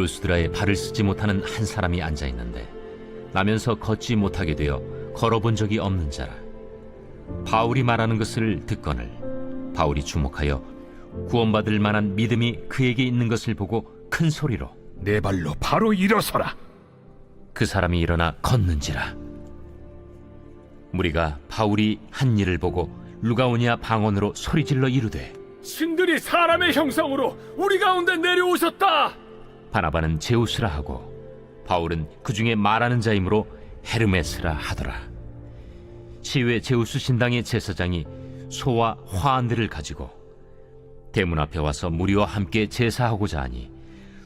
루스드라에 발을 쓰지 못하는 한 사람이 앉아 있는데 나면서 걷지 못하게 되어 걸어본 적이 없는 자라 바울이 말하는 것을 듣거늘 바울이 주목하여 구원받을 만한 믿음이 그에게 있는 것을 보고 큰 소리로 내 발로 바로 일어서라. 그 사람이 일어나 걷는지라 무리가 바울이 한 일을 보고 루가오니아 방언으로 소리질러 이르되 신들이 사람의 형상으로 우리 가운데 내려오셨다. 바나바는 제우스라 하고 바울은 그 중에 말하는 자이므로 헤르메스라 하더라. 시외 제우스 신당의 제사장이 소와 화환들을 가지고 대문 앞에 와서 무리와 함께 제사하고자 하니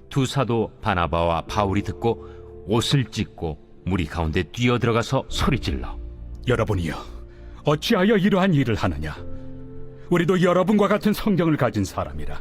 두 사도 바나바와 바울이 듣고 옷을 찢고 무리 가운데 뛰어 들어가서 소리질러 여러분이여, 어찌하여 이러한 일을 하느냐? 우리도 여러분과 같은 성경을 가진 사람이라.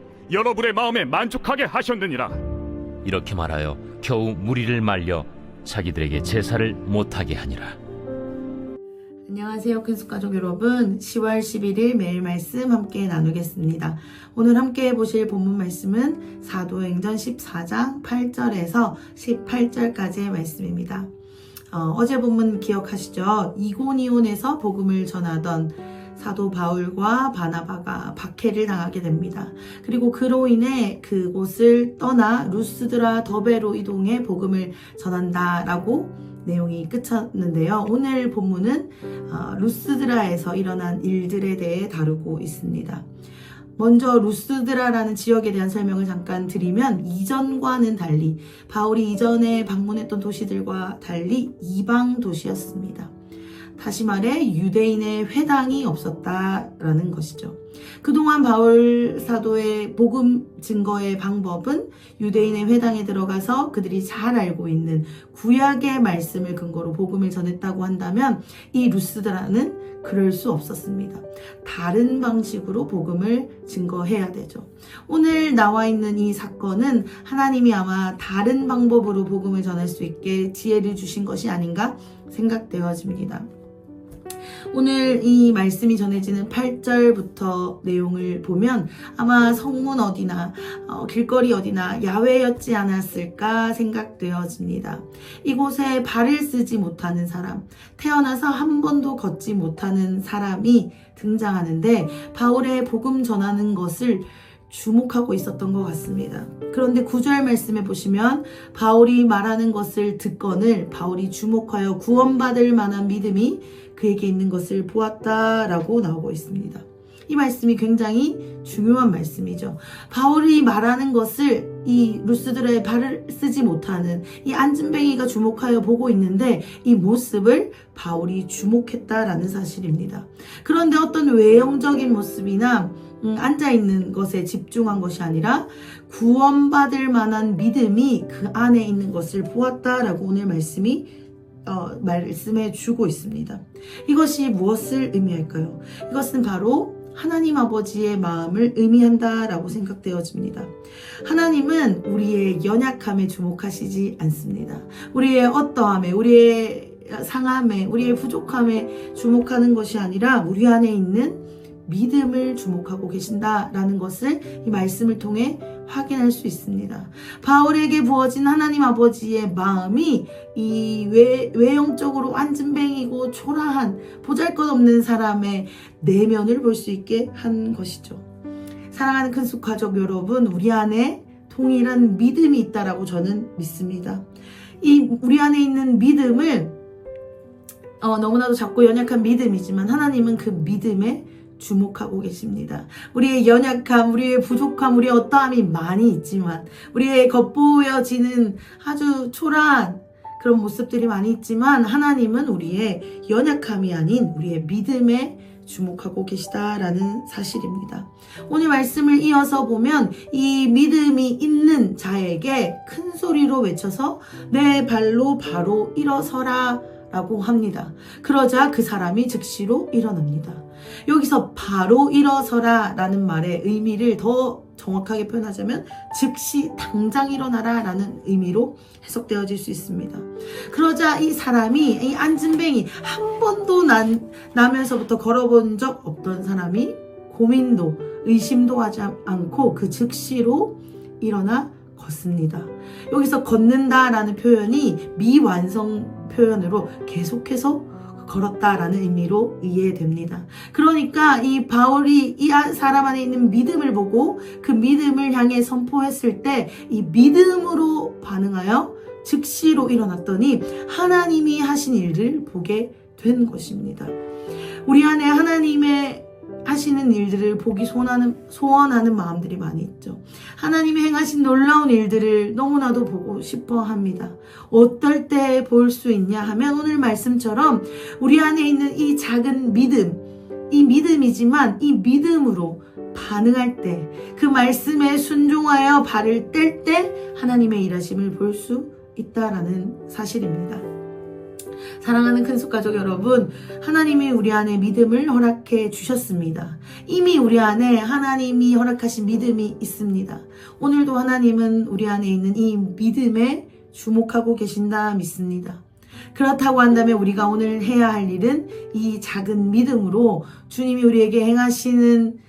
여러분의 마음에 만족하게 하셨느니라 이렇게 말하여 겨우 무리를 말려 자기들에게 제사를 못하게 하니라. 안녕하세요. 큰숙 가족 여러분. 10월 11일 매일 말씀 함께 나누겠습니다. 오늘 함께 보실 본문 말씀은 사도행전 14장 8절에서 18절까지의 말씀입니다. 어, 제 본문 기억하시죠? 이고니온에서 복음을 전하던 사도 바울과 바나바가 박해를 당하게 됩니다. 그리고 그로 인해 그곳을 떠나 루스드라 더베로 이동해 복음을 전한다라고 내용이 끝쳤는데요. 오늘 본문은 어, 루스드라에서 일어난 일들에 대해 다루고 있습니다. 먼저 루스드라라는 지역에 대한 설명을 잠깐 드리면 이전과는 달리 바울이 이전에 방문했던 도시들과 달리 이방 도시였습니다. 다시 말해 유대인의 회당이 없었다라는 것이죠. 그동안 바울 사도의 복음 증거의 방법은 유대인의 회당에 들어가서 그들이 잘 알고 있는 구약의 말씀을 근거로 복음을 전했다고 한다면 이 루스드라는 그럴 수 없었습니다. 다른 방식으로 복음을 증거해야 되죠. 오늘 나와 있는 이 사건은 하나님이 아마 다른 방법으로 복음을 전할 수 있게 지혜를 주신 것이 아닌가 생각되어집니다. 오늘 이 말씀이 전해지는 8절부터 내용을 보면 아마 성문 어디나 어, 길거리 어디나 야외였지 않았을까 생각되어집니다. 이곳에 발을 쓰지 못하는 사람, 태어나서 한 번도 걷지 못하는 사람이 등장하는데 바울의 복음 전하는 것을 주목하고 있었던 것 같습니다. 그런데 구절 말씀에 보시면 바울이 말하는 것을 듣건을 바울이 주목하여 구원받을 만한 믿음이 그에게 있는 것을 보았다라고 나오고 있습니다. 이 말씀이 굉장히 중요한 말씀이죠. 바울이 말하는 것을 이 루스드라의 발을 쓰지 못하는 이 안진뱅이가 주목하여 보고 있는데 이 모습을 바울이 주목했다라는 사실입니다. 그런데 어떤 외형적인 모습이나 음, 앉아있는 것에 집중한 것이 아니라 구원받을 만한 믿음이 그 안에 있는 것을 보았다라고 오늘 말씀이 어, 말씀해 주고 있습니다. 이것이 무엇을 의미할까요? 이것은 바로 하나님 아버지의 마음을 의미한다라고 생각되어집니다. 하나님은 우리의 연약함에 주목하시지 않습니다. 우리의 어떠함에, 우리의 상함에, 우리의 부족함에 주목하는 것이 아니라 우리 안에 있는 믿음을 주목하고 계신다라는 것을 이 말씀을 통해 확인할 수 있습니다. 바울에게 부어진 하나님 아버지의 마음이 이 외, 외형적으로 안진뱅이고 초라한 보잘 것 없는 사람의 내면을 볼 수 있게 한 것이죠. 사랑하는 큰숙 가족 여러분, 우리 안에 동일한 믿음이 있다라고 저는 믿습니다. 이 우리 안에 있는 믿음을 어, 너무나도 작고 연약한 믿음이지만 하나님은 그 믿음에 주목하고 계십니다. 우리의 연약함, 우리의 부족함, 우리의 어떠함이 많이 있지만, 우리의 겉보여지는 아주 초라한 그런 모습들이 많이 있지만, 하나님은 우리의 연약함이 아닌 우리의 믿음에 주목하고 계시다라는 사실입니다. 오늘 말씀을 이어서 보면 이 믿음이 있는 자에게 큰 소리로 외쳐서 내 발로 바로 일어서라 라고 합니다. 그러자 그 사람이 즉시로 일어납니다. 여기서 바로 일어서라 라는 말의 의미를 더 정확하게 표현하자면 즉시 당장 일어나라 라는 의미로 해석되어질 수 있습니다. 그러자 이 사람이 이 앉은뱅이 한 번도 난, 나면서부터 걸어본 적 없던 사람이 고민도 의심도 하지 않고 그 즉시로 일어나 걷습니다. 여기서 걷는다 라는 표현이 미완성 표현으로 계속해서 걸었다라는 의미로 이해됩니다. 그러니까 이 바울이 이 사람 안에 있는 믿음을 보고 그 믿음을 향해 선포했을 때 이 믿음으로 반응하여 즉시로 일어났더니 하나님이 하신 일을 보게 된 것입니다. 우리 안에 하나님의 하시는 일들을 보기 소원하는, 소원하는 마음들이 많이 있죠. 하나님이 행하신 놀라운 일들을 너무나도 보고 싶어 합니다. 어떨 때 볼 수 있냐 하면 오늘 말씀처럼 우리 안에 있는 이 작은 믿음, 이 믿음이지만 이 믿음으로 반응할 때, 그 말씀에 순종하여 발을 뗄 때 하나님의 일하심을 볼 수 있다라는 사실입니다. 사랑하는 큰속 가족 여러분, 하나님이 우리 안에 믿음을 허락해 주셨습니다. 이미 우리 안에 하나님이 허락하신 믿음이 있습니다. 오늘도 하나님은 우리 안에 있는 이 믿음에 주목하고 계신다 믿습니다. 그렇다고 한다면 우리가 오늘 해야 할 일은 이 작은 믿음으로 주님이 우리에게 행하시는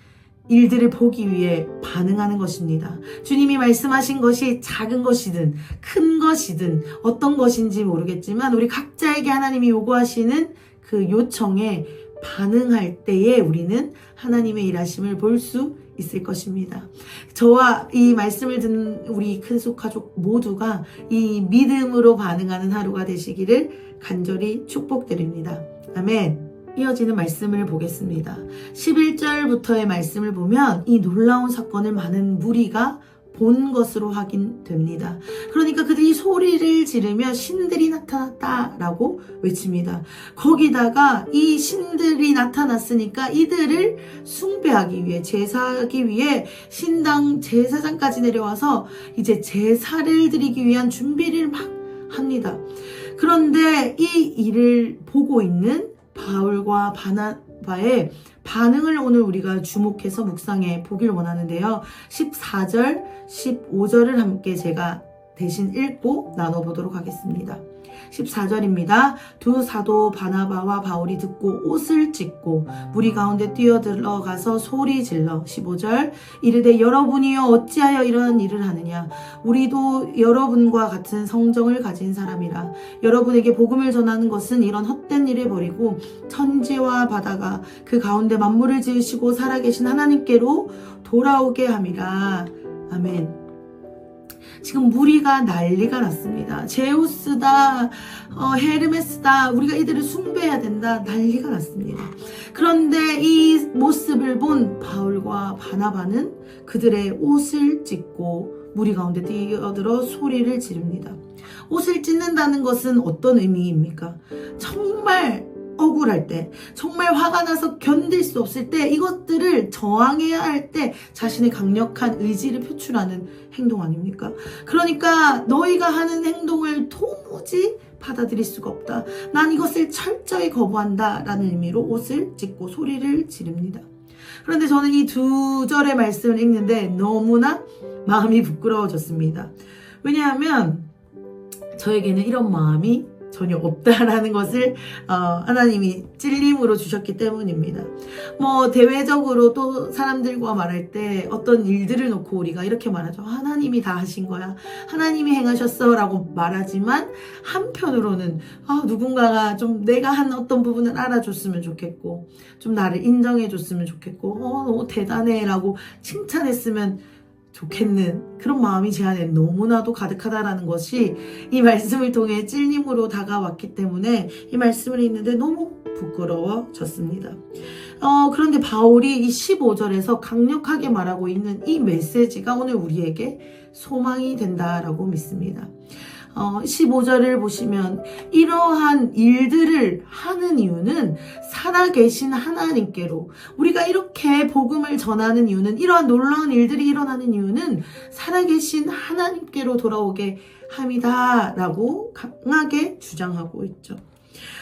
일들을 보기 위해 반응하는 것입니다. 주님이 말씀하신 것이 작은 것이든 큰 것이든 어떤 것인지 모르겠지만 우리 각자에게 하나님이 요구하시는 그 요청에 반응할 때에 우리는 하나님의 일하심을 볼 수 있을 것입니다. 저와 이 말씀을 듣는 우리 큰 속 가족 모두가 이 믿음으로 반응하는 하루가 되시기를 간절히 축복드립니다. 아멘. 이어지는 말씀을 보겠습니다. 11절부터의 말씀을 보면 이 놀라운 사건을 많은 무리가 본 것으로 확인됩니다. 그러니까 그들이 소리를 지르며 신들이 나타났다라고 외칩니다. 거기다가 이 신들이 나타났으니까 이들을 숭배하기 위해 제사하기 위해 신당 제사장까지 내려와서 이제 제사를 드리기 위한 준비를 막 합니다. 그런데 이 일을 보고 있는 바울과 바나바의 반응을 오늘 우리가 주목해서 묵상해 보길 원하는데요. 14절, 15절을 함께 제가 대신 읽고 나눠보도록 하겠습니다. 14절입니다. 두 사도 바나바와 바울이 듣고 옷을 찢고 무리 가운데 뛰어들어가서 소리 질러 15절 이르되 여러분이여 어찌하여 이런 일을 하느냐 우리도 여러분과 같은 성정을 가진 사람이라 여러분에게 복음을 전하는 것은 이런 헛된 일을 버리고 천지와 바다가 그 가운데 만물을 지으시고 살아계신 하나님께로 돌아오게 함이라 아멘. 지금 무리가 난리가 났습니다. 제우스다, 어, 헤르메스다, 우리가 이들을 숭배해야 된다, 난리가 났습니다. 그런데 이 모습을 본 바울과 바나바는 그들의 옷을 찢고 무리 가운데 뛰어들어 소리를 지릅니다. 옷을 찢는다는 것은 어떤 의미입니까? 정말 억울할 때, 정말 화가 나서 견딜 수 없을 때, 이것들을 저항해야 할 때 자신의 강력한 의지를 표출하는 행동 아닙니까? 그러니까 너희가 하는 행동을 도무지 받아들일 수가 없다. 난 이것을 철저히 거부한다. 라는 의미로 옷을 찢고 소리를 지릅니다. 그런데 저는 이 두 절의 말씀을 읽는데 너무나 마음이 부끄러워졌습니다. 왜냐하면 저에게는 이런 마음이 전혀 없다라는 것을 어, 하나님이 찔림으로 주셨기 때문입니다. 뭐 대외적으로 또 사람들과 말할 때 어떤 일들을 놓고 우리가 이렇게 말하죠. 하나님이 다 하신 거야. 하나님이 행하셨어라고 말하지만 한편으로는 아, 누군가가 좀 내가 한 어떤 부분을 알아줬으면 좋겠고 좀 나를 인정해줬으면 좋겠고 어 너무 대단해라고 칭찬했으면 좋겠는 그런 마음이 제 안에 너무나도 가득하다라는 것이 이 말씀을 통해 찔림으로 다가왔기 때문에 이 말씀을 읽는데 너무 부끄러워졌습니다. 어, 그런데 바울이 이 15절에서 강력하게 말하고 있는 이 메시지가 오늘 우리에게 소망이 된다라고 믿습니다. 어, 15절을 보시면 이러한 일들을 하는 이유는 살아계신 하나님께로 우리가 이렇게 복음을 전하는 이유는 이러한 놀라운 일들이 일어나는 이유는 살아계신 하나님께로 돌아오게 함이다라고 강하게 주장하고 있죠.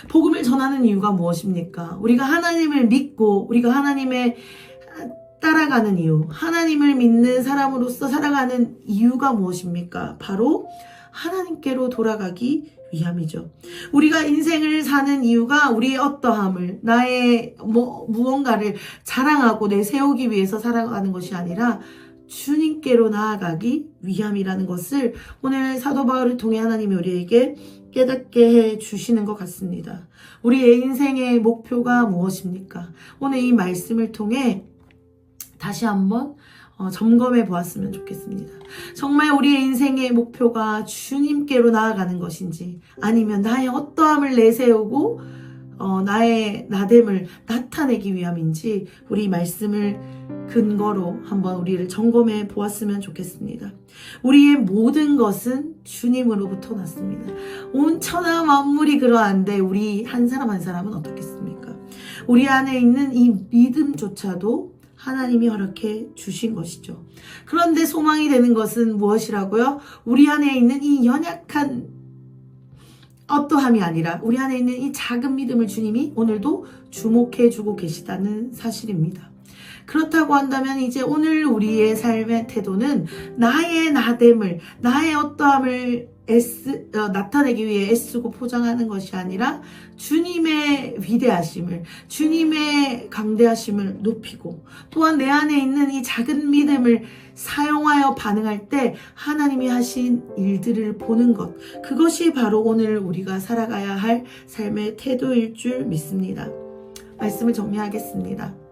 복음을 전하는 이유가 무엇입니까? 우리가 하나님을 믿고 우리가 하나님의 따라가는 이유, 하나님을 믿는 사람으로서 살아가는 이유가 무엇입니까? 바로 하나님께로 돌아가기 위함이죠. 우리가 인생을 사는 이유가 우리의 어떠함을, 나의 뭐, 무언가를 자랑하고 내세우기 위해서 살아가는 것이 아니라 주님께로 나아가기 위함이라는 것을 오늘 사도 바울을 통해 하나님이 우리에게 깨닫게 해 주시는 것 같습니다. 우리의 인생의 목표가 무엇입니까? 오늘 이 말씀을 통해 다시 한번 어, 점검해 보았으면 좋겠습니다. 정말 우리의 인생의 목표가 주님께로 나아가는 것인지 아니면 나의 어떠함을 내세우고 어, 나의 나됨을 나타내기 위함인지 우리 말씀을 근거로 한번 우리를 점검해 보았으면 좋겠습니다. 우리의 모든 것은 주님으로부터 났습니다. 온 천하 만물이 그러한데 우리 한 사람 한 사람은 어떻겠습니까? 우리 안에 있는 이 믿음조차도 하나님이 허락해 주신 것이죠. 그런데 소망이 되는 것은 무엇이라고요? 우리 안에 있는 이 연약한 어떠함이 아니라 우리 안에 있는 이 작은 믿음을 주님이 오늘도 주목해 주고 계시다는 사실입니다. 그렇다고 한다면 이제 오늘 우리의 삶의 태도는 나의 나됨을, 나의 어떠함을 애쓰, 어, 나타내기 위해 애쓰고 포장하는 것이 아니라 주님의 위대하심을, 주님의 강대하심을 높이고 또한 내 안에 있는 이 작은 믿음을 사용하여 반응할 때 하나님이 하신 일들을 보는 것. 그것이 바로 오늘 우리가 살아가야 할 삶의 태도일 줄 믿습니다. 말씀을 정리하겠습니다.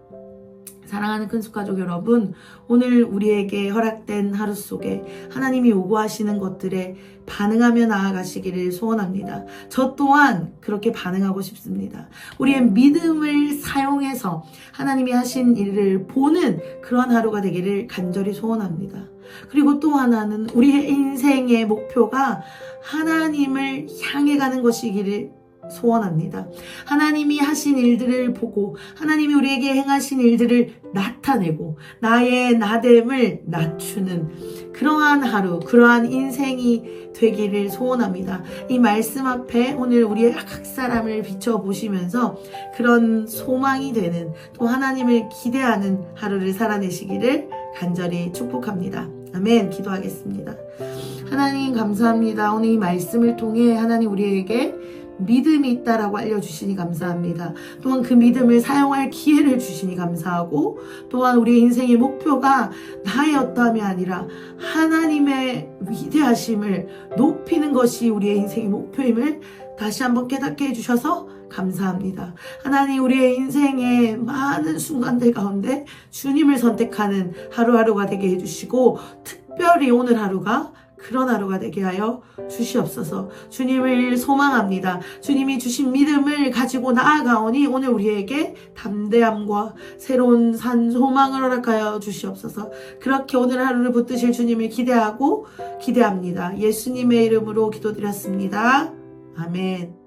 사랑하는 큰숙가족 여러분, 오늘 우리에게 허락된 하루 속에 하나님이 요구하시는 것들에 반응하며 나아가시기를 소원합니다. 저 또한 그렇게 반응하고 싶습니다. 우리의 믿음을 사용해서 하나님이 하신 일을 보는 그런 하루가 되기를 간절히 소원합니다. 그리고 또 하나는 우리의 인생의 목표가 하나님을 향해 가는 것이기를 소원합니다. 하나님이 하신 일들을 보고 하나님이 우리에게 행하신 일들을 나타내고 나의 나됨을 낮추는 그러한 하루, 그러한 인생이 되기를 소원합니다. 이 말씀 앞에 오늘 우리의 각 사람을 비춰보시면서 그런 소망이 되는 또 하나님을 기대하는 하루를 살아내시기를 간절히 축복합니다. 아멘. 기도하겠습니다. 하나님 감사합니다. 오늘 이 말씀을 통해 하나님 우리에게 믿음이 있다라고 알려주시니 감사합니다. 또한 그 믿음을 사용할 기회를 주시니 감사하고 또한 우리의 인생의 목표가 나의 어떠함이 아니라 하나님의 위대하심을 높이는 것이 우리의 인생의 목표임을 다시 한번 깨닫게 해주셔서 감사합니다. 하나님 우리의 인생의 많은 순간들 가운데 주님을 선택하는 하루하루가 되게 해주시고 특별히 오늘 하루가 그런 하루가 되게 하여 주시옵소서. 주님을 소망합니다. 주님이 주신 믿음을 가지고 나아가오니 오늘 우리에게 담대함과 새로운 산 소망을 허락하여 주시옵소서. 그렇게 오늘 하루를 붙드실 주님을 기대하고 기대합니다. 예수님의 이름으로 기도드렸습니다. 아멘.